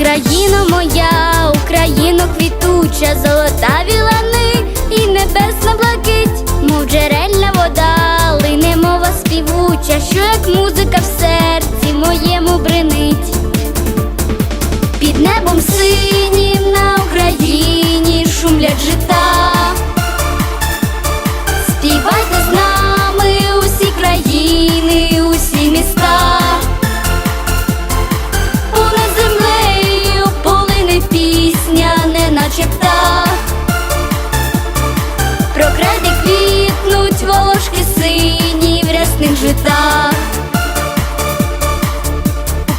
Україно моя, Україно квітуча, золотаві лани і небесна блакить, мов джерельна вода, лине мова співуча, що як музика в серці моєму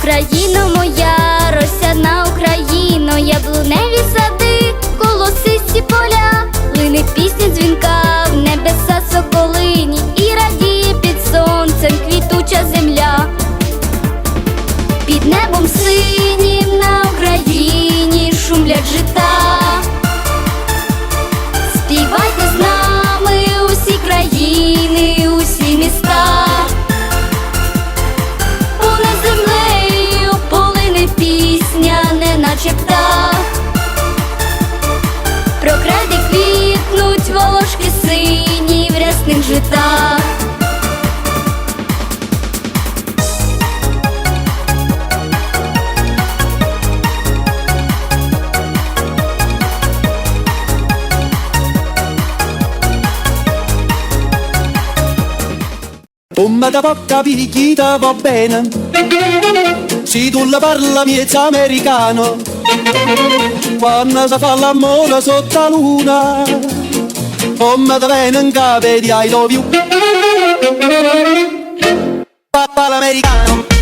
Україно моя, розсядна Україно, яблуневі сади, колосисті поля, лине пісня дзвінка в небеса соколині і радіє під сонцем квітуча земля. Під небом синім на Україні шумлять жита. città. Come da poca picchita va bene, si tu la parla miezza americano, quando si fa l'amore sotto la luna, come te capo di I love you. Papà l'americano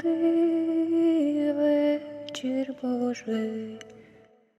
святий вечір Божий.